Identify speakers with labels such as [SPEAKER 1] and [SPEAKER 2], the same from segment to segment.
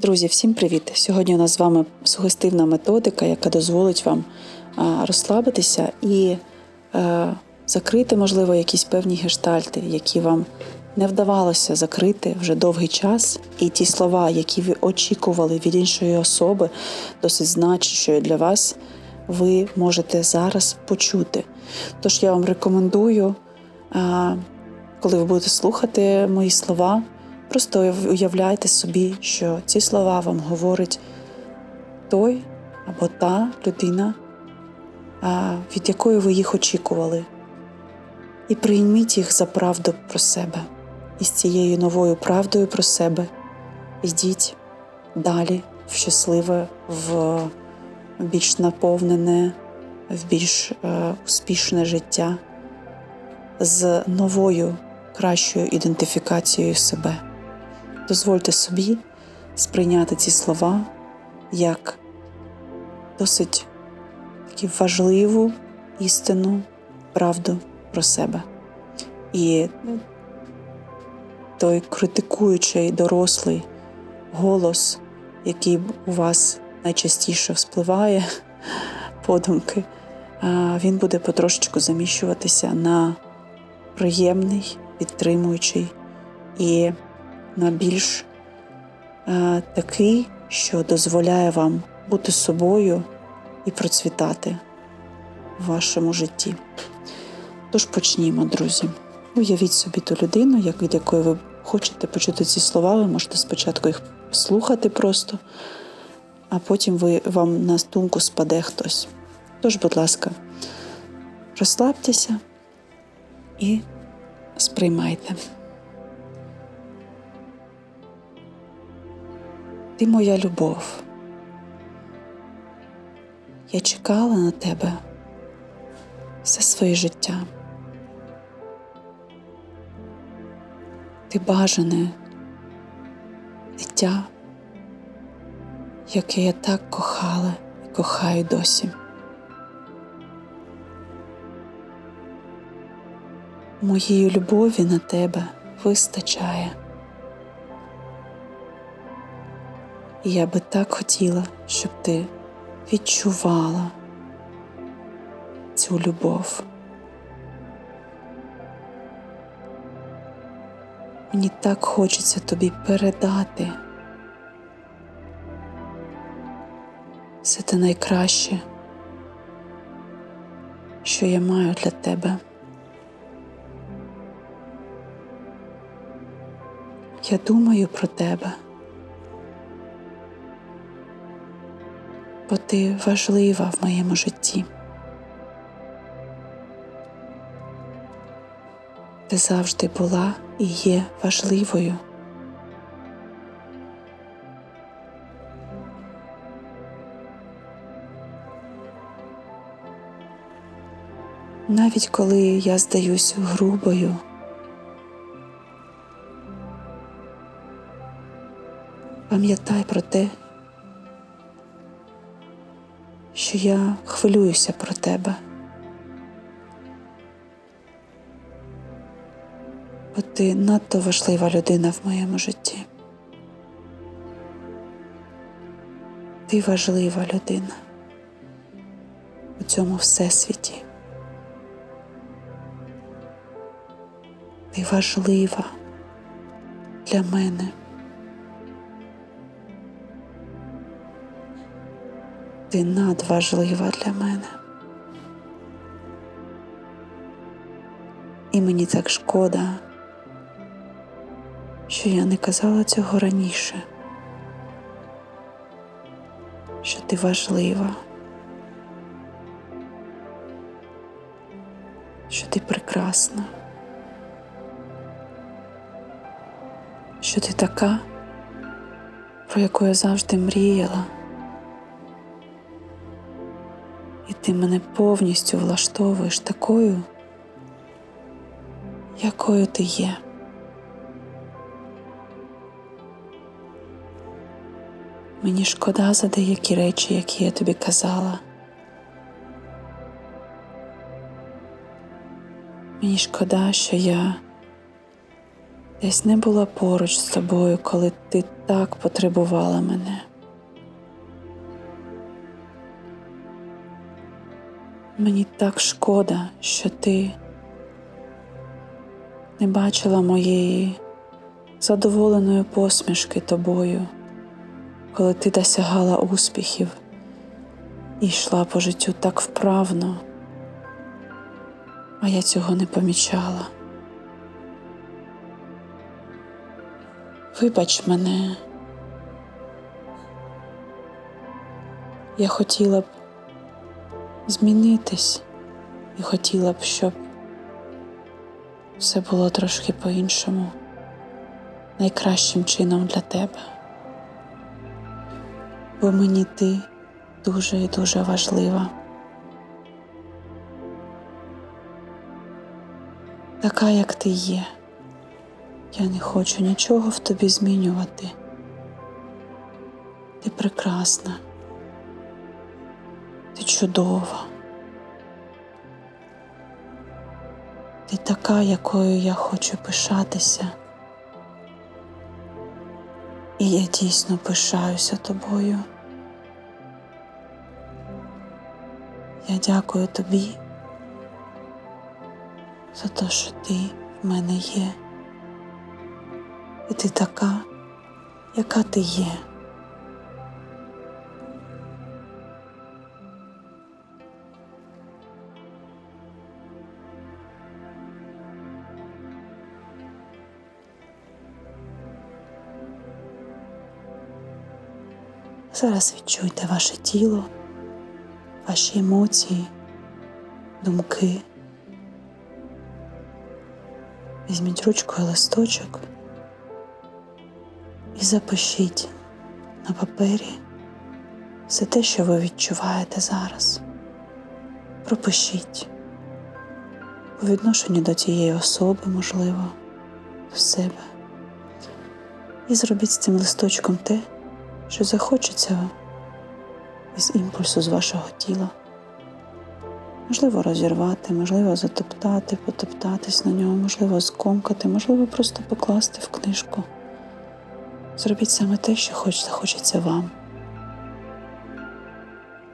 [SPEAKER 1] Друзі, всім привіт! Сьогодні у нас з вами сугестивна методика, яка дозволить вам розслабитися і е, закрити, можливо, якісь певні гештальти, які вам не вдавалося закрити вже довгий час. І ті слова, які ви очікували від іншої особи, досить значущої для вас, ви можете зараз почути. Тож я вам рекомендую, коли ви будете слухати мої слова, Просто уявляйте собі, що ці слова вам говорить той або та людина, від якої ви їх очікували. І прийміть їх за правду про себе. І з цією новою правдою про себе йдіть далі в щасливе, в більш наповнене, в більш е, успішне життя з новою кращою ідентифікацією себе. Дозвольте собі сприйняти ці слова як досить таку важливу істину, правду про себе. І той критикуючий дорослий голос, який у вас найчастіше вспливає, подумки, він буде потрошечку заміщуватися на приємний, підтримуючий і на більш е, такий, що дозволяє вам бути собою і процвітати в вашому житті. Тож почнімо, друзі. Уявіть собі ту людину, як, від якої ви хочете почути ці слова, ви можете спочатку їх слухати просто, а потім ви, вам на думку спаде хтось. Тож, будь ласка, розслабтеся і сприймайте. Ти моя любов. Я чекала на тебе все своє життя. Ти бажане дитя, яке я так кохала і кохаю досі. Моєї любові на тебе вистачає. І я би так хотіла, щоб ти відчувала цю любов. Мені так хочеться тобі передати все те найкраще, що я маю для тебе. Я думаю про тебе. Бо ти важлива в моєму житті. Ти завжди була і є важливою. Навіть коли я здаюсь грубою, пам'ятай про те, що я хвилююся про тебе. Бо ти надто важлива людина в моєму житті. Ти важлива людина у цьому всесвіті. Ти важлива для мене. Ти надважлива для мене. І мені так шкода, що я не казала цього раніше, що ти важлива, що ти прекрасна, що ти така, про яку я завжди мріяла. І ти мене повністю влаштовуєш такою, якою ти є. Мені шкода за деякі речі, які я тобі казала. Мені шкода, що я десь не була поруч з тобою, коли ти так потребувала мене. Мені так шкода, що ти не бачила моєї задоволеної посмішки тобою, коли ти досягала успіхів і йшла по життю так вправно, а я цього не помічала. Вибач мене. Я хотіла б змінитись і хотіла б, щоб все було трошки по-іншому, найкращим чином для тебе. Бо мені ти дуже і дуже важлива. Така, як ти є. Я не хочу нічого в тобі змінювати. Ти прекрасна, ти чудова. Ти така, якою я хочу пишатися. І я дійсно пишаюся тобою. Я дякую тобі за те, що ти в мене є. І ти така, яка ти є. Зараз відчуйте ваше тіло, ваші емоції, думки. Візьміть ручку і листочок і запишіть на папері все те, що ви відчуваєте зараз. Пропишіть по відношенню до тієї особи, можливо, до себе. І зробіть з цим листочком те, що захочеться із імпульсу з вашого тіла. Можливо, розірвати, можливо, затоптати, потоптатись на ньому, можливо, скомкати, можливо, просто покласти в книжку. Зробіть саме те, що хоч захочеться вам.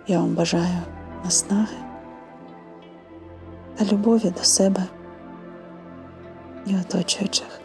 [SPEAKER 1] Я вам бажаю наснаги та любові до себе і оточуючих.